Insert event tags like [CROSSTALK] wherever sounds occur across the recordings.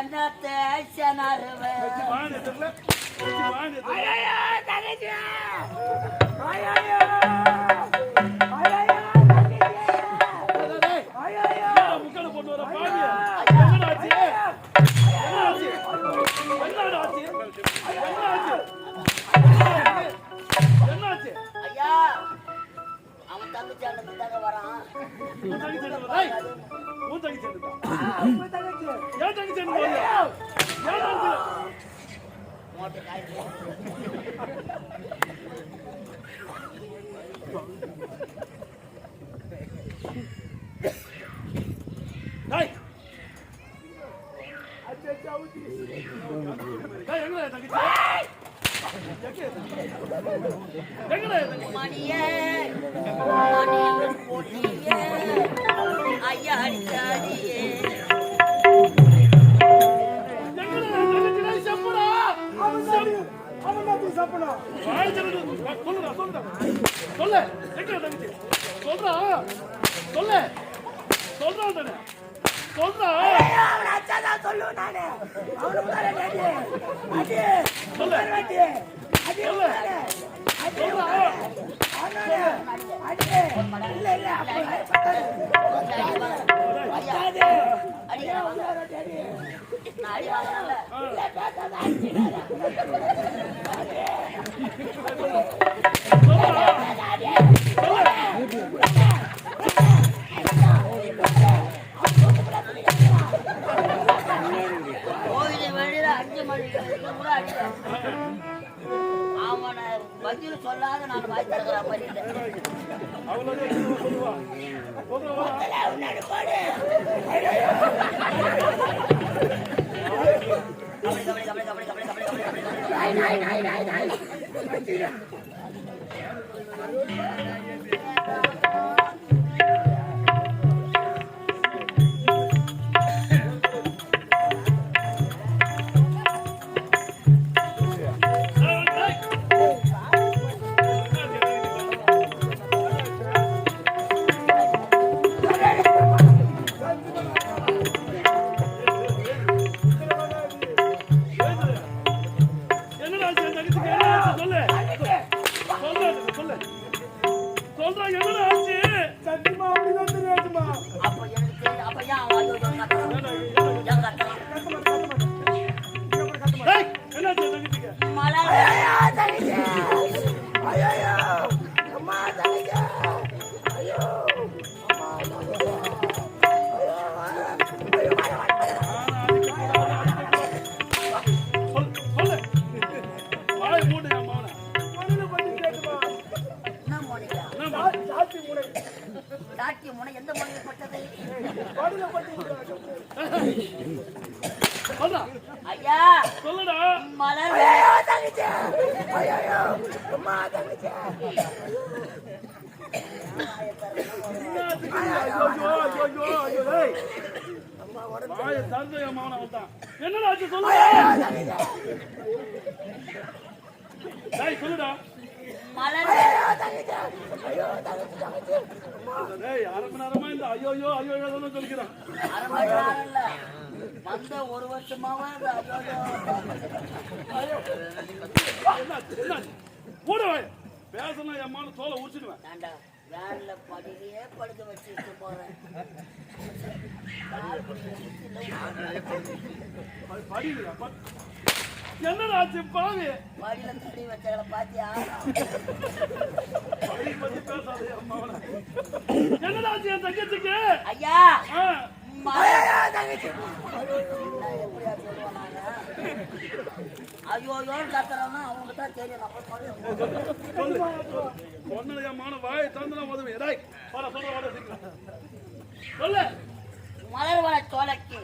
என்னத்தை என்னாச்சு? தங்கச்சி அண்ணன் தாங்க வரான் உன் தங்கச்சி உன் தங்கச்சி மணிய மணியும் பொன்னிய ஐயா அடிச்சாரியே சொல்ல சொல்ல சொல்றான் சொல்றா அவன் அச்சாதான் சொல்லுவேன் நானு அவனுக்கு தானே டேடி அடி சொல்லு அடி அடி அடி அண்ணாடே அடி இல்ல இல்ல அடிக்காதே அடிக்காதே டேடி நான் அடி இல்ல பேசாத அடிச்சிடாத அவனை பதில் சொல்லாத நான் வாய் திறக்கிறேன் பண்ணிட்டேன் அவ்வளவு சொல்லுவா சொல்றா கபடி கபடி கபடி கபடி கபடி கபடி கபடி じゃん、わざ。நாட்டிய முனை எந்த மொழியில் பட்டது? ஐயா சொல்லுடா. மலர் என்னடா சொல்லுடா. வந்த ஒரு வருஷமாவே பேசணும் எம்மான்னு தோலை உரிச்சிடுவேன். வேன்ல படியிலேயே படுக்க வச்சுட்டு போறேன். படியில என்னடா ஆச்சு பாவி? வாடியில தடி வச்சங்கள பாத்தியா? தடி பத்தி பேசாதே அம்மாவன என்னடா ஆச்சு என் தங்கச்சிக்கு? ஐயா மாயா தங்கச்சி? ஐயோ யோன் கத்துறவனா அவங்க தான் தெரியும் நம்ம சொல்லு பொண்ணுலயமான வாய் தந்தன உதவி எதாய் வர சொல்ற வர சொல்லு. மலர்வள சோழக்கு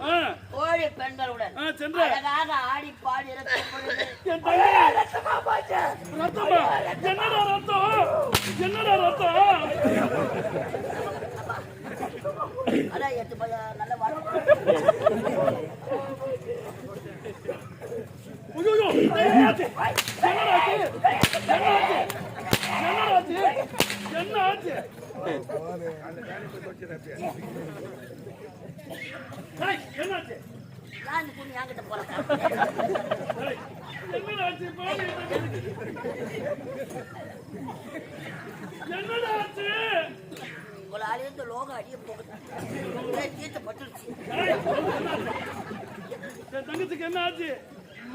கோழி பெண்களுடன் அழகாக ஆடி பாடி என்னடா ரத்தம்? என்னடா ரத்தம்? அடா என்ன ஆச்சு என்ன ஆச்சு நான் துணி என்கிட்ட போறேன். உங்களால இந்த லோகம் அடிய போகுது. தீர்த்த பட்டுருச்சு. தங்கத்துக்கு என்ன ஆச்சு?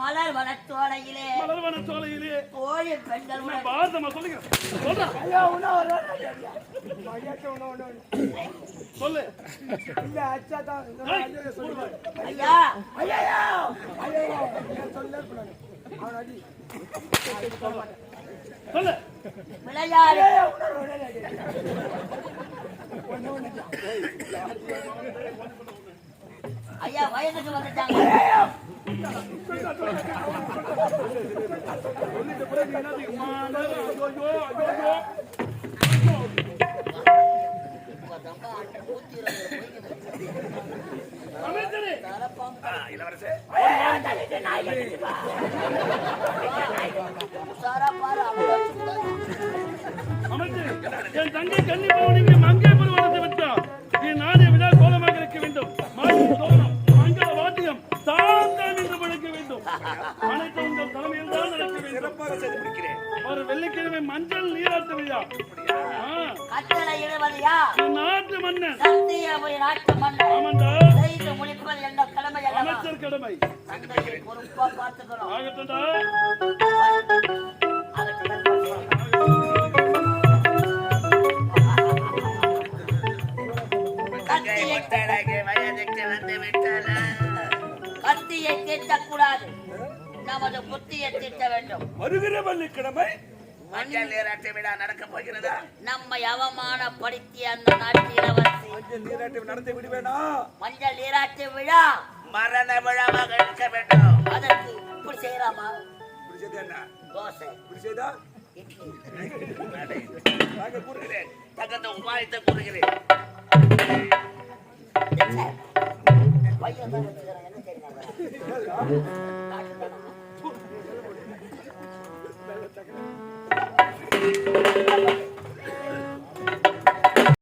மலர் வனத்தோலையிலே. பெண்கள் நான் பாரதமா சொல்லுங்க. சொல்றா. ஐயா உன்ன ஒரு ஐயாக்கு உன்ன ஒண்ணு ஒண்ணு. சொல்லு. இல்ல அச்சா தான். ஐயா சொல்லு. ஐயா. ஐயா ஐயா. நான் சொல்ல கூடாது. அவன் அடி. சொல்லு. விளையாடு. ஐயா வயதுக்கு வந்துட்டாங்க. [LAUGHS] அமைச்சர் என் தங்கை கன்னிப்பவன் இங்கே மங்க. முடிக்கிறேன். ஒரு வெள்ளிக்கிழமை மஞ்சள் நீராட்டு விழா கட்டளை இடுவதையா? நாட்டு மன்னன். நாட்டு ஆமாண்டா. செய்து முடிப்பது கடமை அமைச்சர் கடமை. தந்தையை பொறுப்பா பார்த்துக்கிறோம் ஆகட்டும்டா. கத்தியை ஒட்டழகு நமது புத்தியை தீட்ட வேண்டும். வருகிற வெள்ளிக்கிழமை மஞ்சள் நீராட்டு விழா நடக்க போகிறதா? நம்மை அவமானப்படுத்திய அந்த நாட்டு இளவரசி. மஞ்சள் நீராட்டு நடத்தி விடுவேனா? மஞ்சள் நீராட்டு விழா. மரண விழாவாக இருக்க வேண்டும். அதற்கு இப்படி செய்யலாமா இப்படி செய்தா என்ன? தோசை. இப்படி செய்தா தகுந்த உபாயத்தை கூறுகிறேன்.